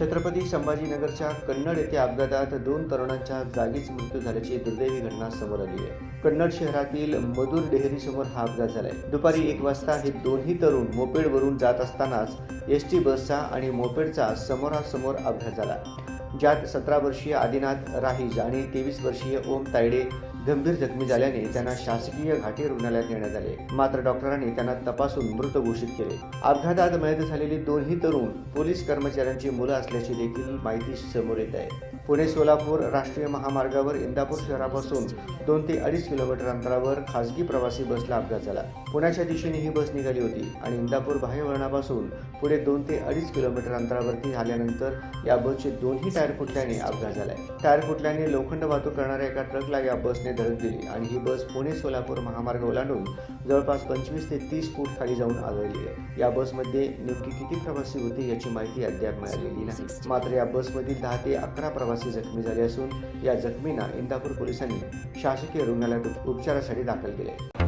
छत्रपती संभाजीनगरच्या कन्नड येथे अपघातात दोन तरुणांच्या जागीच मृत्यू झाल्याची दुर्दैवी घटना समोर आली आहे. कन्नड शहरातील मधुर डेहरी समोर हा अपघात झालाय. दुपारी एक वाजता हे दोन्ही तरुण मोपेडवरून जात असतानाच एस टी बसचा आणि मोपेडचा समोरासमोर अपघात झाला. ज्यात सतरा वर्षीय आदिनाथ राहीज आणि तेवीस वर्षीय ओम तायडे गंभीर जखमी झाल्याने त्यांना शासकीय घाटी रुग्णालयात नेण्यात आले. मात्र डॉक्टरांनी त्यांना तपासून मृत घोषित केले. अपघातात मयत झालेली दोन्ही तरुण पोलीस कर्मचाऱ्यांची मुलं असल्याची देखील माहिती समोर येत आहे. पुणे सोलापूर राष्ट्रीय महामार्गावर इंदापूर शहरापासून दोन ते अडीच किलोमीटर अंतरावर खासगी प्रवासी बसला अपघात झाला. पुण्याच्या दिशेने ही बस निघाली होती आणि इंदापूर बाह्यवळणापासून पुढे दोन ते अडीच किलोमीटर अंतरावरती झाल्यानंतर या बसचे दोन्ही टायर फुटल्याने अपघात झालाय. टायर फुटल्याने लोखंड वाहतूक करणाऱ्या एका ट्रकला या बसने बसने धडक दिली आणि ही बस पुणे सोलापूर महामार्ग ओलांडून जवळपास पंचवीस ते तीस फूट खाली जाऊन आदळली आहे. या बसमध्ये नेमकी किती प्रवासी होते याची माहिती अद्याप मिळालेली नाही. मात्र या बसमधील दहा ते अकरा प्रवासी जखमी झाले असून या जखमींना इंदापूर पोलिसांनी शासकीय रुग्णालयात उपचारासाठी दाखल केले.